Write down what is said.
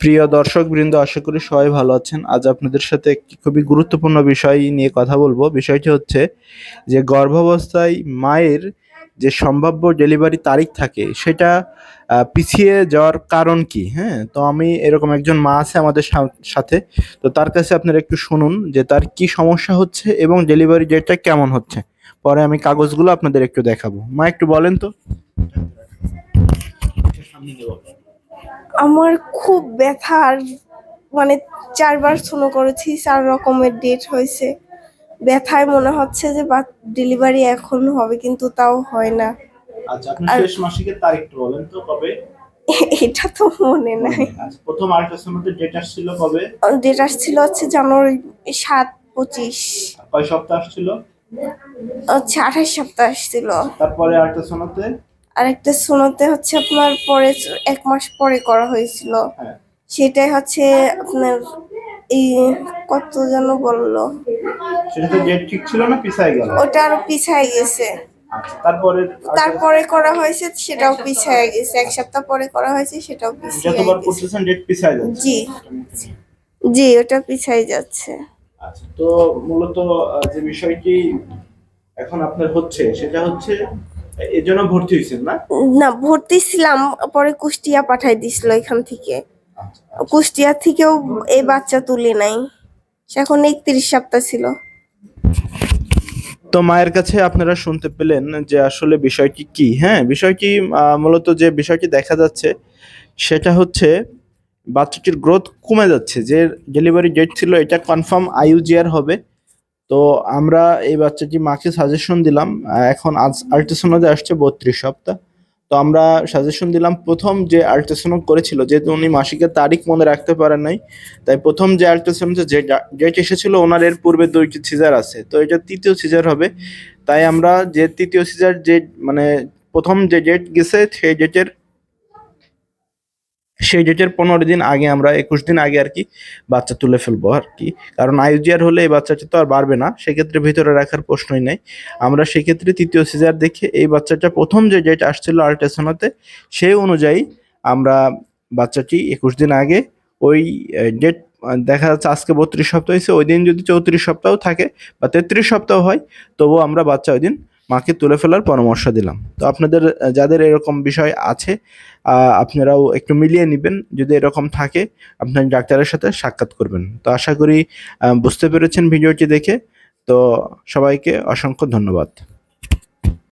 প্রিয় দর্শক বৃন্দ আশা করি সবাই ভালো আছেন। আজ আপনাদের সাথে একটি খুবই গুরুত্বপূর্ণ বিষয় নিয়ে কথা বলব। বিষয়টি হচ্ছে যে, গর্ভাবস্থায় মায়ের যে সম্ভাব্য ডেলিভারি তারিখ থাকে, সেটা পিছিয়ে যাওয়ার কারণ কি? হ্যাঁ তো আমি এরকম একজন মা আছে আমাদের সাথে। তো তার কাছে আপনারা একটু শুনুন যে, তার কি সমস্যা হচ্ছে এবং ডেলিভারি ডেটটা কেমন হচ্ছে? পরে আমি কাগজগুলো আপনাদের একটু দেখাবো। মা, একটু বলেন তো। আমার খুব ব্যথা আর মানে চারবার শুনো করেছি চার রকমের ডেট হয়েছে। ব্যথায় মনে হচ্ছে যে বা ডেলিভারি এখন হবে কিন্তু তাও হয় না। আচ্ছা আপনি শেষ মাসিকের তারিখটা বলেন তো কবে? এটা তো মনে নাই। আচ্ছা ডেট আসছিল কবে? ডেট আসছিল হচ্ছে জানুয়ারি সাত পঁচিশ। কয় সপ্তাহ আসছিল? হচ্ছে আঠাশ সপ্তাহ আসছিল। তারপরে আল্ট্রাসাউন্ডতে আরেকটা শোনাতে হচ্ছে আপনার পরে এক মাস পরে করা হয়েছিল। হ্যাঁ। সেটাই হচ্ছে আপনার এই কত যেন বলল? সেটাতে ডেট ঠিক ছিল না পিছায় গেল। ওটা আরও পিছায় গেছে। আচ্ছা তারপরে তারপরে করা হয়েছে সেটাও পিছায় গেছে। এক সপ্তাহ পরে করা হয়েছে সেটাও পিছিয়ে যতবার করতেছেন ডেট পিছায় যাচ্ছে। জি। জি ওটা পিছায় যাচ্ছে। আচ্ছা তো মূলত যে বিষয়টি এখন আপনার হচ্ছে সেটা হচ্ছে এর জন্য ভর্তি হয়েছেন না? না ভর্তি ছিলাম পরে কুষ্টিয়া পাঠাই দিছিল এখান থেকে। আচ্ছা কুষ্টিয়া থেকেও এই বাচ্চা তুলে নাই। সে এখন একত্রিশ সপ্তাহ ছিল। তো মায়ের কাছে আপনারা শুনতে পেলেন যে আসলে বিষয়টি কি হ্যাঁ? বিষয়টি মূলত যে বিষয়টি দেখা যাচ্ছে সেটা হচ্ছে বাচ্চাটির গ্রোথ কমে যাচ্ছে। যে ডেলিভারি ডেট ছিল এটা কনফার্ম আইইউজিআর হবে। তো আমরা এই বাচ্চাটি মাকে সাজেশন দিলাম। এখন আজ আল্ট্রাসোনোতে আসছে বত্রিশ সপ্তাহ। তো আমরা সাজেশন দিলাম প্রথম যে আল্ট্রাসোনো করেছিল, যেহেতু উনি মাসিকের তারিখ মনে রাখতে পারেন নাই, তাই প্রথম যে আল্ট্রাসোনোতে যে ডেট এসেছিল, ওনার এর পূর্বে দুইটি সিজার আছে। তো এটা তৃতীয় সিজার হবে। তাই আমরা যে তৃতীয় সিজার যে মানে প্রথম যে ডেট গেছে, সেই ডেটের সেই ডেটের পনেরো দিন আগে আমরা, একুশ দিন আগে আর কি বাচ্চা তুলে ফেলব আর কি। কারণ আইউজিআর হলে এই বাচ্চাটি তো আর বাড়বে না, সেক্ষেত্রে ভিতরে রাখার প্রশ্নই নেই। আমরা সেক্ষেত্রে তৃতীয় সিজার দেখে এই বাচ্চাটা প্রথম যে ডেট আসছিল আল্ট্রাসোনোতে সেই অনুযায়ী আমরা বাচ্চাটি একুশ দিন আগে ওই ডেট দেখা যাচ্ছে আজকে বত্রিশ সপ্তাহ হয়েছে, ওই দিন যদি চৌত্রিশ সপ্তাহ থাকে বা তেত্রিশ সপ্তাহ হয়, তবুও আমরা বাচ্চা ওই দিন মাকে তুলে ফেলার পরামর্শ দিলাম। তো আপনাদের, যাদের এরকম বিষয় আছে আপনারাও একটু মিলিয়ে নেবেন। যদি এরকম থাকে, আপনার ডাক্তারের সাথে সাক্ষাৎ করবেন। তো আশা করি বুঝতে পেরেছেন ভিডিওটি দেখে। তো সবাইকে অসংখ্য ধন্যবাদ।